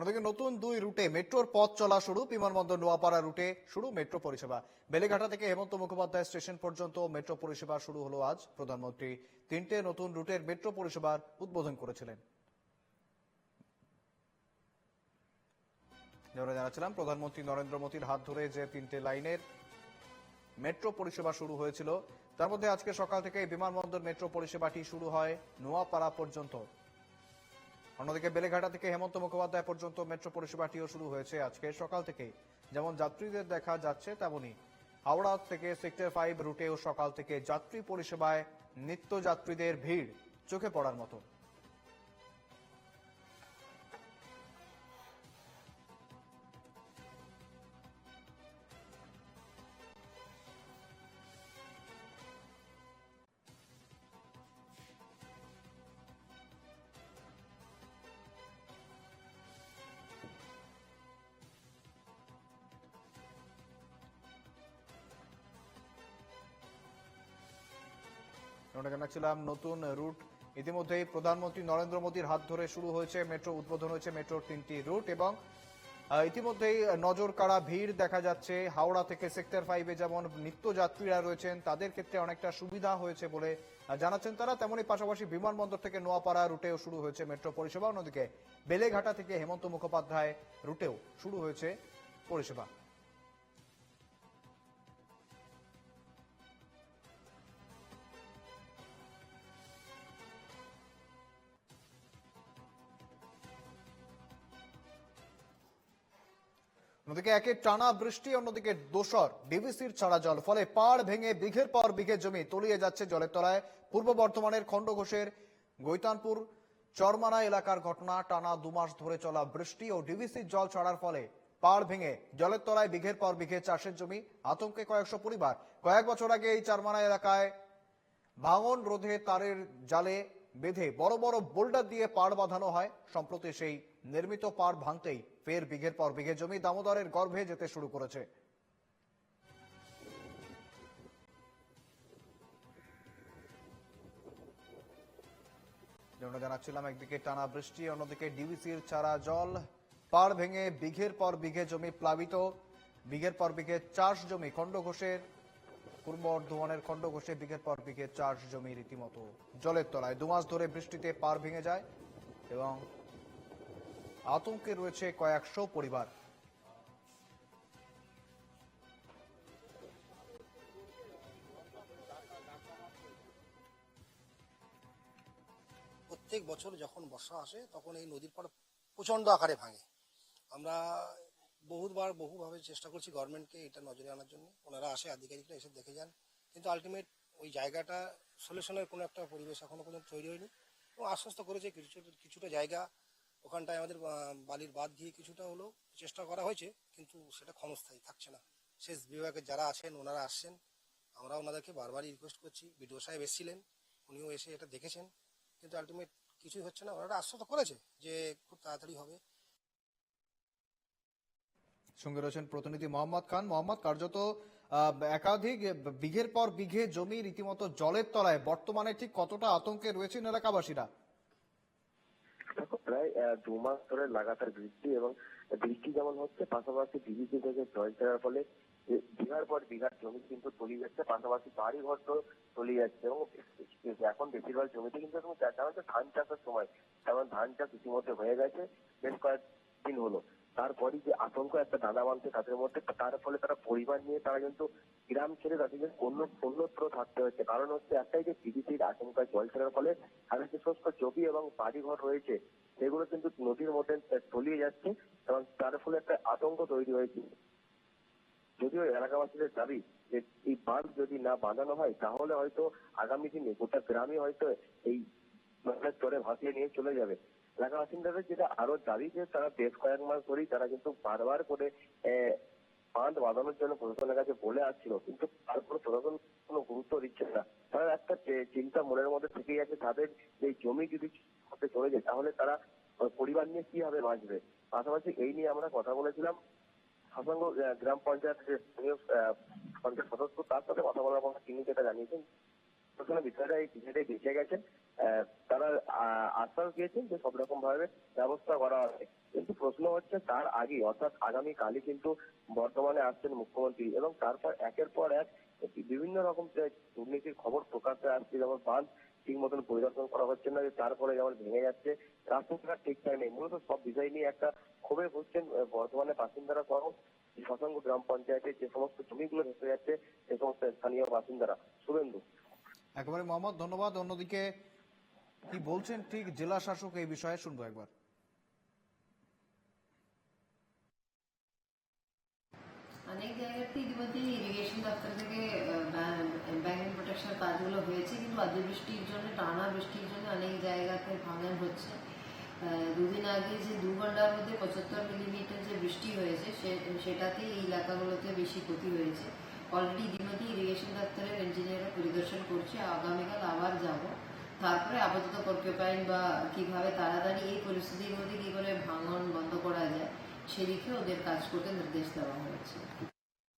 অন্যদিকে নতুন দুই রুটে মেট্রোর পথ চলা শুরু। বিমানবন্দর নোয়াপাড়া রুটে শুরু মেট্রো পরিষেবা। বেলেঘাটা থেকে হেমন্ত মুখোপাধ্যায় স্টেশন পর্যন্ত মেট্রো পরিষেবা শুরু হলো আজ প্রধানমন্ত্রী। তিনটে নতুন রুটের মেট্রো পরিষেবার উদ্বোধন করেছিলেন। জানাচ্ছিলাম, প্রধানমন্ত্রী নরেন্দ্র মোদীর হাত ধরে যে তিনটে লাইনের মেট্রো পরিষেবা শুরু হয়েছিল, তার মধ্যে আজকে সকাল থেকে বিমানবন্দর মেট্রো পরিষেবাটি শুরু হয় নোয়াপাড়া পর্যন্ত। অন্যদিকে বেলেঘাটা থেকে হেমন্ত মুখোপাধ্যায় পর্যন্ত মেট্রো পরিষেবাটিও শুরু হয়েছে আজকে সকাল থেকে যেমন যাত্রীদের দেখা যাচ্ছে, তেমনি হাওড়া থেকে সেক্টর ফাইভ রুটেও সকাল থেকে যাত্রী পরিষেবায় নিত্য যাত্রীদের ভিড় চোখে পড়ার মতো। আমরা জানাচ্ছিলাম, নতুন রুট ইতিমধ্যেই প্রধানমন্ত্রী নরেন্দ্র মোদীর হাত ধরে শুরু হয়েছে, মেট্রো উদ্বোধন হয়েছে মেট্রোর তিনটি রুট এবং ইতিমধ্যেই নজর কাড়া ভিড় দেখা যাচ্ছে। হাওড়া থেকে সেক্টর ফাইভে যেমন নিত্য যাত্রীরা রয়েছেন, তাদের ক্ষেত্রে অনেকটা সুবিধা হয়েছে বলে জানাচ্ছেন তারা। তেমনি পাশাপাশি বিমানবন্দর থেকে নোয়াপাড়া রুটেও শুরু হয়েছে মেট্রো পরিষেবা। অন্যদিকে বেলেঘাটা থেকে হেমন্ত মুখোপাধ্যায় রুটেও শুরু হয়েছে পরিষেবা। অন্যদিকে একে টানা বৃষ্টি, অন্যদিকে দোসর। ডিভিসির ছাড়া জল, ফলে পাড় ভেঙে বিঘের পর বিঘে জমি তলিয়ে যাচ্ছে জলের তলায়। পূর্ব বর্ধমানের খণ্ডঘোষের গৈতানপুর, চরমানা এলাকার ঘটনা, টানা দুমাস ধরে চলা বৃষ্টি ও ডিভিসির জল ছাড়ার ফলে পাড় ভেঙে জলের তলায় বিঘের পর বিঘে চাষের জমি, আতঙ্কে কয়েকশো পরিবার। কয়েক বছর আগে এই চারমানা এলাকায় ভাঙন রোধে তারের জালে বেঁধে বড় বড় বোল্ডার দিয়ে পাড় বাঁধানো হয়। সম্প্রতি সেই নির্মিত পাড় ভাঙতেই ফের বিঘের পর বিঘে জমি দামোদরের গর্ভে যেতে শুরু করেছে। যেমন জানাচ্ছিলাম একদিকে টানা বৃষ্টি, অন্যদিকে ডিভিসির চারা জল। পাড় ভেঙে বিঘের পর বিঘে জমি প্লাবিত। বিঘের পর বিঘে চাষ জমি খণ্ডঘোষের পূর্ব বর্ধমানের খণ্ডঘোষে বিঘের পর বিঘে চাষ জমি রীতিমতো জলের তলায়। দুমাস ধরে বৃষ্টিতে পাড় ভেঙে যায় এবং আতঙ্কে রয়েছে কয়েকশো পরিবার। প্রত্যেক বছর যখন বর্ষা আসে, তখন এই নদীর পাড় প্রচণ্ড আকারে ভাঙে। আমরা বহুবার, বহুভাবে চেষ্টা করছি গভর্নমেন্টকে এটা নজরে আনার জন্য। ওনারা আসে, আধিকারিকরা এসে দেখে যান। কিন্তু আলটিমেট ওই জায়গাটা সলিউশনের কোনো একটা পরিবেশ এখনও পর্যন্ত তৈরি হয়নি। এবং আশ্বস্ত করেছে কিছু, কিছুটা জায়গা ওখানটায় আমাদের বালির বাদ দিয়ে কিছুটা হলেও চেষ্টা করা হয়েছে, কিন্তু সেটা ক্ষণস্থায়ী থাকছে না। শেষ বিভাগের যারা আছেন, ওনারা আসছেন। আমরা ওনাদেরকে বারবারই রিকোয়েস্ট করছি। বিডিও সাহেব এসেছিলেন, উনিও এসে এটা দেখেছেন। কিন্তু আলটিমেট কিছুই হচ্ছে না। ওনারা আশ্বস্ত করেছে যে খুব তাড়াতাড়ি হবে। সঙ্গে রয়েছেন প্রতিনিধি মোহাম্মদ খান। মোহাম্মদ, কার্যত একাধিক, বিঘের পর বিঘে জমি রীতিমতো জলের তলায়। বর্তমানে ঠিক কতটা আতঙ্কে রয়েছেন এলাকাবাসীরা? প্রায় দু মাস ধরে লাগাতার বৃষ্টি এবং বৃষ্টি যেমন হচ্ছে, পাশাপাশি ডিবিসি থেকে জল দেওয়ার ফলে বিঘার পর বিঘার জমি কিন্তু তলিয়ে যাচ্ছে, পাশাপাশি বাড়ি ঘর তো তলিয়ে যাচ্ছে এবং এখন বেশিরভাগ জমিতে কিন্তু যাচ্ছে ধান চাষের সময় কারণ ধান চাষ ইতিমধ্যে হয়ে গেছে, বেশ কয়েকদিন হলো। তারপরই যে আতঙ্ক একটা দানা বাঁধছে তাদের মধ্যে, তার ফলে তারা পরিবার নিয়ে তারা কিন্তু গ্রাম ছেড়ে তাদের অন্য, অন্যত্র থাকতে হচ্ছে। কারণ হচ্ছে একটাই যে ডিভিসির আশঙ্কায় জল ছাড়ার ফলে তাদের যে সমস্ত জমি এবং বাড়িঘর রয়েছে, সেগুলো কিন্তু নদীর মধ্যে তলিয়ে যাচ্ছে এবং তার ফলে একটা আতঙ্ক তৈরি হয়েছে। যদিও এলাকাবাসীদের দাবি যে এই বাঁধ যদি না বাঁধানো হয়, তাহলে হয়তো আগামী দিনে গোটা গ্রামে হয়তো এই চরে ভাসিয়ে নিয়ে চলে যাবে। এলাকা বাসিন্দাদের যেটা আরও দাবি যে তারা বেশ কয়েক মাস ধরেই তারা কিন্তু বারবার করে বাঁধ বাঁধানোর জন্য প্রশাসনের কাছে বলে আসছিল কিন্তু তারপরে প্রশাসন কোনো গুরুত্ব দিচ্ছে না। তারা একটা চিন্তা মনের মধ্যে থেকেই আছে তাদের এই জমি যদি হতে চলে যায় তাহলে তারা পরিবার নিয়ে কীভাবে বাঁচবে? পাশাপাশি এই নিয়ে আমরা কথা বলেছিলাম। হাসানগঞ্জ গ্রাম পঞ্চায়েত যে পঞ্চায়েত সদস্য তার সাথে কথা বলার পর তিনি যেটা জানিয়েছেন প্রথমে বিষয়টা এই বিষয়টাই বেঁচে আহ, তারা আশ্বাস দিয়েছেন যে সব রকম ভাবে ব্যবস্থা করা হবে কিন্তু প্রশ্ন হচ্ছে তার আগে অর্থাৎ আগামী কালই কিন্তু বর্তমানে আসছেন মুখ্যমন্ত্রী এবং তারপর একের পর এক বিভিন্ন রকম দুর্নীতির খবর প্রকাশ্যে আসছে, যেমন বাঁধ ঠিক মতন পরিদর্শন করা হচ্ছে না, যে তারপরে যেমন ভেঙে যাচ্ছে, রাস্তাঘাট ঠিকঠাক নেই। মূলত সব বিষয় নিয়ে একটা ক্ষোভে ভুগছেন বর্তমানে বাসিন্দারা সহ শশাঙ্ক গ্রাম পঞ্চায়েতের যে সমস্ত জমিগুলো ভেসে যাচ্ছে, সে সমস্ত স্থানীয় বাসিন্দারা। শুভেন্দু। একেবারে মোহাম্মদ, ধন্যবাদ। অন্যদিকে কি বলছেন? ঠিক জেলা শাসক এই বিষয়ে শুনব একবার। অনেক জায়গাতে ইতিমধ্যে ইরিগেশন দপ্তর থেকে প্রোটেকশন কাজগুলো হয়েছে, কিন্তু আজকে বৃষ্টির জন্য, টানা বৃষ্টির জন্য অনেক জায়গাতে ভাঙন হচ্ছে। দুদিন আগে যে দু ঘণ্টার মধ্যে পঁচাত্তর মিলিমিটার যে বৃষ্টি হয়েছে সেটাতে এই এলাকাগুলোতে বেশি ক্ষতি হয়েছে। অলরেডি ইতিমধ্যে ইরিগেশন দপ্তরের ইঞ্জিনিয়াররা পরিদর্শন করছে, আগামীকাল আবার যাব। তারপরে আপাতত পর্যপায়ন বা কীভাবে তাড়াতাড়ি এই পরিস্থিতির মধ্যে কি করে ভাঙন বন্ধ করা যায় সেদিকে ওদের কাজ করতে নির্দেশ দেওয়া হয়েছে।